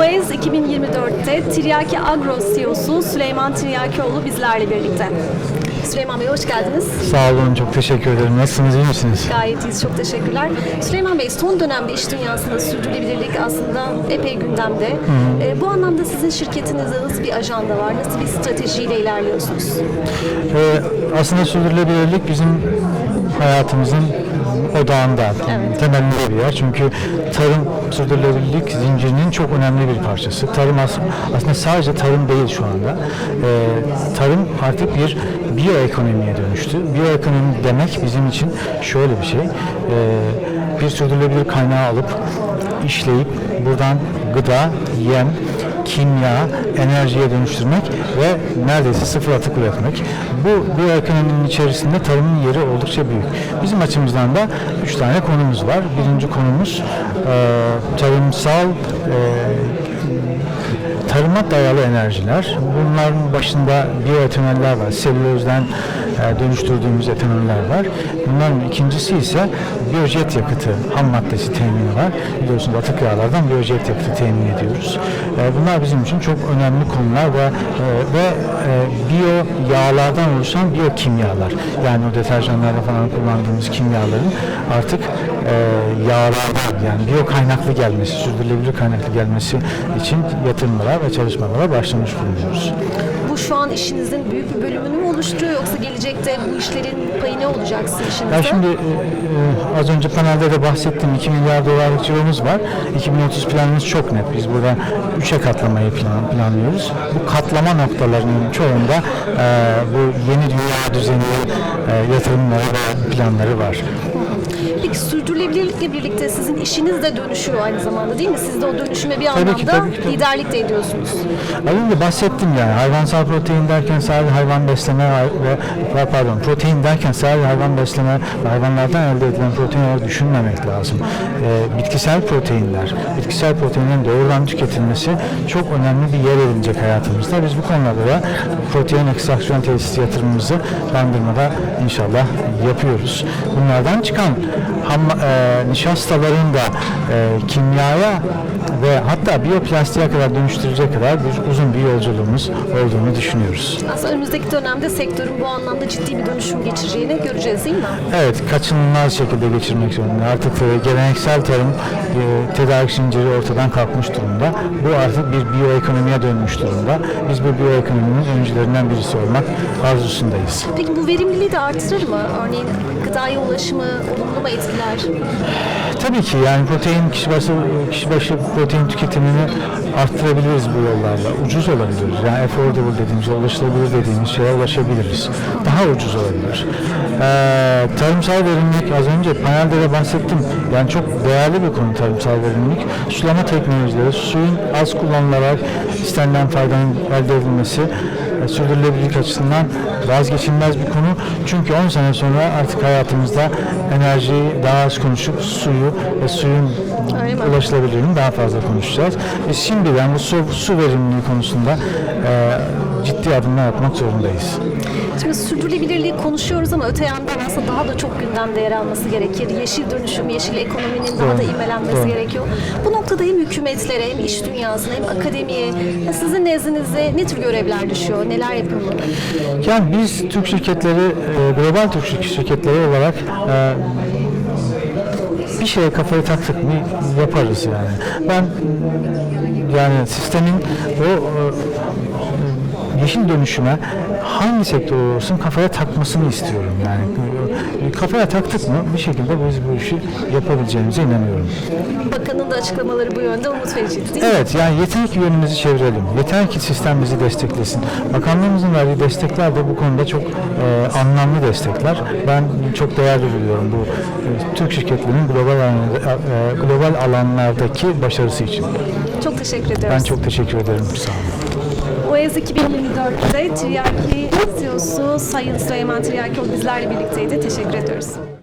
OEZ 2024'te Tiryaki Agro CEO'su Süleyman Tiryakioğlu bizlerle birlikte. Süleyman Bey hoş geldiniz. Sağ olun, çok teşekkür ederim. Nasılsınız, iyi misiniz? Gayet iyiyiz, çok teşekkürler. Süleyman Bey, son dönemde iş dünyasında sürdürülebilirlik aslında epey gündemde. Ee, bu anlamda sizin şirketinizde nasıl bir ajanda var, nasıl bir stratejiyle ilerliyorsunuz? Ee, aslında sürdürülebilirlik bizim hayatımızın odağında, Evet. temelinde bir yer. Çünkü tarım sürdürülebilirlik zincirinin çok önemli bir parçası. Tarım as- aslında sadece tarım değil şu anda. Ee, tarım artık bir biyoekonomiye dönüştü. Biyoekonomi demek bizim için şöyle bir şey. Ee, bir sürdürülebilir kaynağı alıp, işleyip, buradan gıda, yem, kimya, enerjiye dönüştürmek ve neredeyse sıfır atık üretmek. Bu biyoekonominin içerisinde tarımın yeri oldukça büyük. Bizim açımızdan da üç tane konumuz var. Birinci konumuz tarımsal tarıma dayalı enerjiler. Bunların başında biyoetanoller var. Selülozdan e, dönüştürdüğümüz etanoller var. Bunların ikincisi ise biyojet yakıtı ham maddesi temini var. Biliyorsunuz atık yağlardan biyojet yakıtı temin ediyoruz. E, bunlar bizim için çok önemli konular ve e, ve biyo yağlardan oluşan biyokimyalar. Yani o deterjanlarda falan kullandığımız kimyaların artık yağlardan yani biyo kaynaklı gelmesi, sürdürülebilir kaynaklı gelmesi için yatırımlara ve çalışmalara başlamış bulunuyoruz. Bu şu an işinizin büyük bir bölümünü mü oluşturuyor yoksa gelecekte bu işlerin payı ne olacak sizin işinizde? Ya şimdi e, e, az önce panelde de bahsettiğim 2 milyar dolarlık ciromuz var. 2030 planımız çok net. Biz burada 3'e katlamayı plan, planlıyoruz. Bu katlama noktalarının çoğunda e, bu yeni dünya düzeni e, yatırımları ve planları var. Peki sürdürülebilirlikle birlikte sizin işiniz de dönüşüyor aynı zamanda değil mi? Siz de o dönüşüme bir Tabii anlamda ki, tabii ki, tabii. liderlik de ediyorsunuz. Az önce bahsettim yani hayvansal protein derken sadece hayvan besleme ve pardon protein derken sadece hayvan besleme ve hayvanlardan elde edilen protein olarak düşünmemek lazım. Ee, bitkisel proteinler, bitkisel proteinlerin doğrudan tüketilmesi çok önemli bir yer edinecek hayatımızda. Biz bu konularda da protein ekstraksiyon tesisi yatırımımızı bandırmada inşallah yapıyoruz. Bunlardan çıkan ham, e, nişastaların da e, kimyaya ve hatta biyoplastiğe kadar dönüştürecek kadar bir uzun bir yolculuğumuz olduğunu düşünüyoruz. Aslında önümüzdeki dönemde sektörün bu anlamda ciddi bir dönüşüm geçireceğini göreceğiz değil mi? Evet, kaçınılmaz şekilde geçirmek zorunda. Artık e, geleneksel tarım e, tedarik zinciri ortadan kalkmış durumda. Bu artık bir biyoekonomiye dönmüş durumda. Biz bu biyoekonominin öncülerinden birisi olmak arzusundayız. Peki bu verimliliği de artırır mı? Örneğin gıdaya ulaşımı olumlu mu etkiler? Tabii ki yani protein kişi başı, kişi başı protein tüketimini arttırabiliriz bu yollarla. Ucuz olabilir. Yani affordable dediğimiz, ulaşılabilir dediğimiz şeye ulaşabiliriz. Daha ucuz olabilir. Ee, tarımsal verimlilik az önce panelde de bahsettim. Yani çok değerli bir konu tarımsal verimlilik. Sulama teknolojileri, suyun az kullanılarak istenilen faydanın elde edilmesi e, sürdürülebilirlik açısından vazgeçilmez bir konu. Çünkü 10 sene sonra artık hayatımızda enerjiyi daha az konuşup suyu ve suyun ulaşılabilirliğini daha fazla konuşacağız. Biz şimdiden bu su, su verimliliği konusunda e, ciddi adımlar atmak zorundayız. Şimdi sürdürülebilirliği konuşuyoruz ama öte yandan aslında daha da çok gündemde yer alması gerekir. Yeşil dönüşüm, yeşil ekonominin daha da imelenmesi gerekiyor. Bu noktada hem hükümetlere hem iş dünyasına hem akademiye sizin nezdinizde ne tür görevler düşüyor? Neler yapılmalı? Yani biz Türk şirketleri, e, global Türk şirketleri olarak e, bir şeye kafayı taktık mı yaparız yani. Ben yani sistemin o e, yeşil dönüşüme hangi sektör olursun kafaya takmasını istiyorum yani. Kafaya taktık mı bir şekilde biz bu işi yapabileceğimize inanıyorum. Bakanın da açıklamaları bu yönde umut vericiydi değil mi? Evet yani yeter ki yönümüzü çevirelim. Yeter ki sistem bizi desteklesin. Bakanlığımızın verdiği destekler de bu konuda çok e, anlamlı destekler. Ben çok değerli buluyorum bu e, Türk şirketlerinin global, alan- e, global alanlardaki başarısı için. Çok teşekkür ediyoruz. Ben çok teşekkür ederim. Sağ olun. OEZ 2024'te Tiryaki CEO'su Sayın Süleyman Tiryakioğlu bizlerle birlikteydi. Teşekkür ediyoruz.